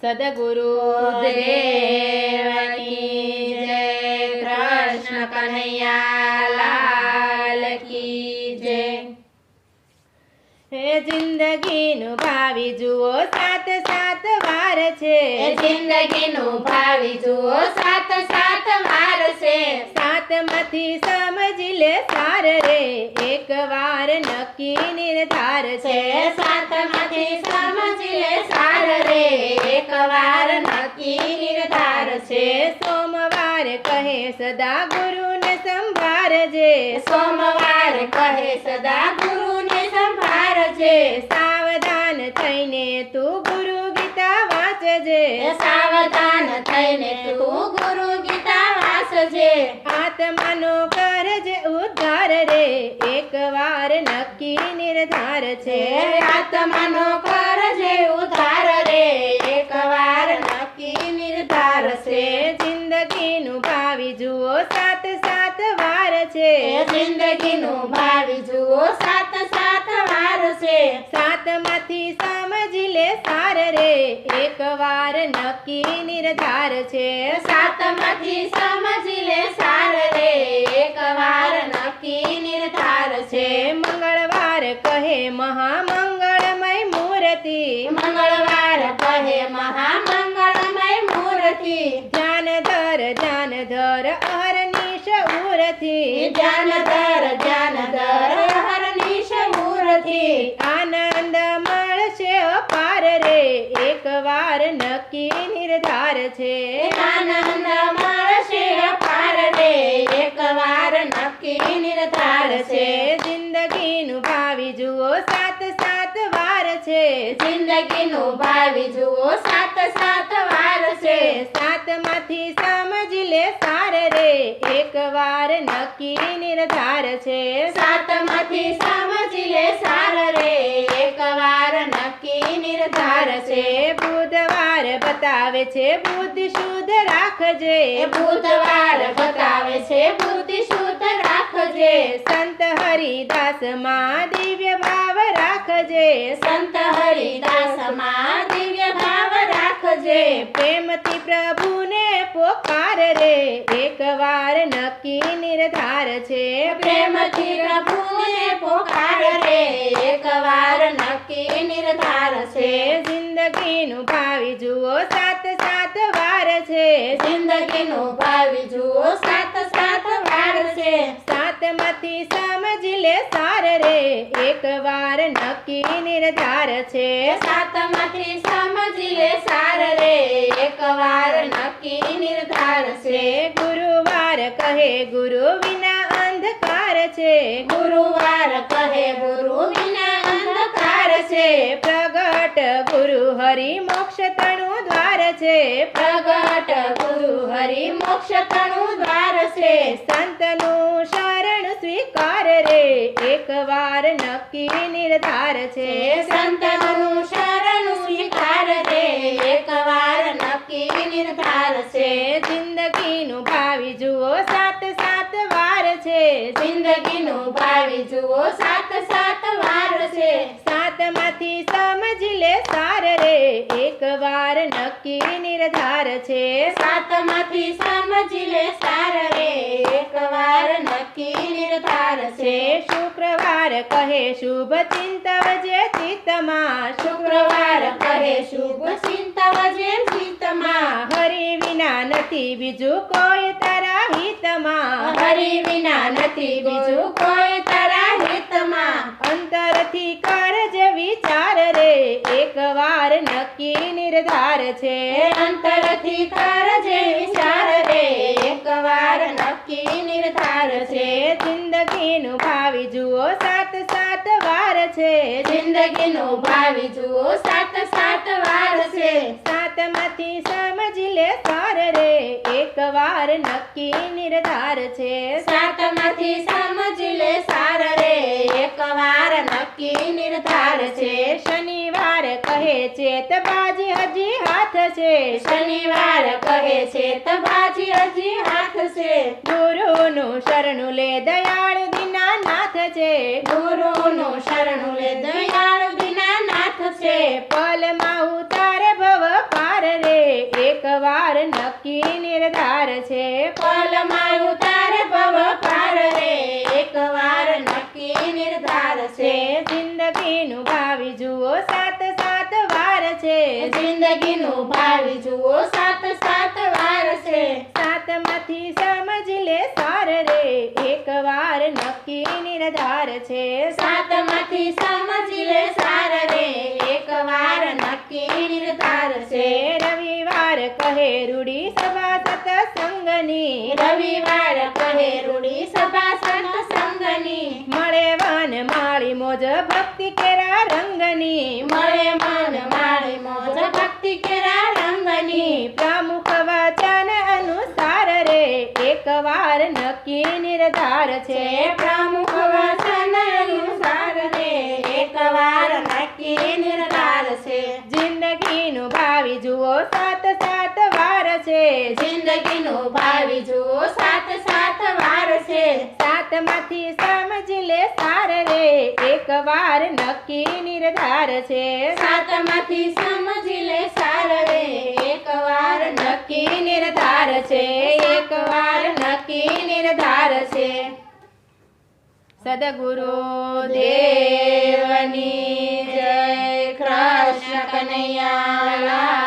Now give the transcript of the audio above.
સદગુરુ દેવની જય કૃષ્ણ કનૈયા જિંદગીનું ભાવી જુઓ સાત સાત વાર છે. જિંદગીનું ભાવી જુઓ સાત સાત વાર છે. સાતમાંથી સમજી લે સાર રે એક વાર નક્કી નિર્ધાર છે. સાત સાતમાંથી સમજી લે સાર રે એક વાર નક્કી નિર્ધાર છે. સોમવાર કહે સદા ગુરુને સંભાળજે સોમવાર કહે સદા ગુરુને સંભાળજે સાવધાન થઈને તું ગુરુ ગીતા વાંચજે. સાવધાન થઈને તું ગુરુ ગીતા વાંચજે. આત્માનો કરજે ઉદ્ધાર રે. એક વાર નક્કી નિર્ધાર છે. આત્માનો કરજે ઉધાર રે. એક વાર નક્કી નિર્ધાર છે. જિંદગીનું ભાવી જુઓ સાત સાત વાર છે. જિંદગીનું ભાવી જુઓ સાતમાંથી સમજી લે સાર રે. એક વાર નક્કી નિર્ધાર છે. સાતમાંથી સમજી લે સાર રે. એક વાર નક્કી નિર્ધાર છે. મંગળવાર કહે મહામંગળમય મૂર્તિ. મંગળવાર કહે મહામંગળમય મૂર્તિ. ધ્યાન ધર ધ્યાન ધર અહર્નિશ ઉરથી. ધ્યાન ધર ધ્યાન ધર હરનિશ મૂર્તિ આનંદ મળશે અપાર રે એક વાર નક્કી નિર્ધાર છે. આનંદ મળશે અપાર રે એકવાર નક્કી નિર્ધાર છે. જિંદગીનું ભાવિ જુઓ સાત સાત વાર છે. જિંદગીનું ભાવિ જુઓ સાત સાત વાર છે. સાતમાંથી સમજી લે સાર રે એક વાર નક્કી નિર્ધાર છે. સાતમાંથી સમજી લે સાર રે એક વાર નક્કી નિર્ધાર છે. બુધવાર બતાવે છે બુદ્ધિ શુદ્ધ રાખજે. બુધવાર બતાવે છે બુદ્ધિ શુદ્ધ રાખજે. સંત હરિદાસમાં દિવ્ય ભાવ રાખજે. સંત હરિદાસમાં દિવ્ય ભાવ રાખજે. પ્રેમથી પ્રભુને એક વાર નક્કી નિર્ધાર છે. પ્રેમથી પ્રભુને પોકાર રે એક વાર નક્કી નિર્ધાર છે. જિંદગીનું ભાવી જુઓ સાત સાત જિંદગીનું ભાવી જુઓ સાત સાત વાર છે. સાતમાંથી સમજી લે સાર રે, એક વાર નક્કી નિર્ધાર છે. સાતમાંથી સમજી લે સાર રે, એક વાર નક્કી નિર્ધાર છે. ગુરુવાર કહે, ગુરુ વિના અંધકાર છે. ગુરુવાર કહે, ગુરુ વિના અંધકાર છે. પ્રગટ ગુરુ હરિ મોક્ષ તણુ દ્વાર છે. પ્રગટ ગુરુ હરિ મોક્ષ તણું દ્વાર છે. સંતનું શરણ સ્વીકાર રે. એક વાર નક્કી નિર્ધાર છે. સંતનું શરણ સ્વીકાર રે એક વાર નક્કી નિર્ધાર છે. જિંદગીનું ભાવિ જુઓ સાત સાત વાર છે. જિંદગીનું ભાવિ જુઓ સાત સાત વાર છે. સાતમાંથી સમજી લે સાર રે એક વાર નક્કી નિર્ધાર છે. સાતમાંથી સમજી લે સાર રે. એક વાર નક્કી નિર્ધાર છે. શુક્રવાર કહે શુભ ચિંતવજે ચિત્તમાં. શુક્રવાર કહે શુભ ચિંતવજે ચિત્તમાં. હરી વિના નથી બીજું કોઈ તારા હિતમાં. હરી વિના નથી બીજું કોઈ તારા હિતમાં. અંતરથી કરજ વિચાર રે એક વાર નક્કી નિર્ધાર છે. અંતરથી કરજે વિચાર રે એક વાર નક્કી નિર્ધાર છે. જિંદગીનું ભાવિ જુઓ સાત સાત વાર છે. જિંદગીનું ભાવિ જુઓ સાત સાત વાર છે. સાતમાંથી સમજી લે સાર રે. એક વાર નક્કી નિર્ધાર છે. સાતમાંથી સમજી નક્કી નિર્ધાર છે? શનિવાર કહે છે તબાજી હજી હાથ છે. શનિવાર કહે છે તબાજી હજી હાથ છે. ગુરુનું શરણું લે દયાળુ દીનાનાથ છે. ગુરુનું શરણું લે દયાળુ દીનાનાથ છે પલમાં ઉતારે ભવ પાર નક્કી નિર્ધાર છે પલમાં ઉતાર ભવ પાર રે એકવાર નક્કી નિર્ધાર છે. જિંદગીનું ભાવી જુઓ સાત સાત વાર છે. જિંદગીનું ભાવી જુઓ સાત સાત વાર છે. સાતમાંથી સમજી લે સાર રે. એકવાર નક્કી નિર્ધાર છે. સાતમાંથી સમજી લે સાર રે. એકવાર નક્કી નિર્ધાર છે. રવિવાર કહે રૂડી સભા સતસંગની. રવિવાર કહે રૂડી સભા સત્સંગની મળે વન માળી મોજ ભક્તિ કેરા રંગની, મળે મન માળે મોજ. ભક્તિ કેરા રંગની, પ્રમુખ વચન અનુસાર રે. એકવાર નક્કી નિર્ધાર છે. પ્રમુખ વચન અનુસાર રે. એકવાર નક્કી નિર્ધાર છે. જિંદગીનું ભાવિ જુઓ, સાત સાત વાર છે. જિંદગીનું ભાવિ જુઓ, સાત સાત વાર છે. સાતમાંથી સમજી લે સાર એકવાર નક્કી નિર્ધાર છે. સાતમાંથી સમજી લે સાર રે એકવાર નક્કી નિર્ધાર છે. એકવાર નક્કી નિર્ધાર છે. સદગુરુ દેવની જય. કૃષ્ણ કનૈયા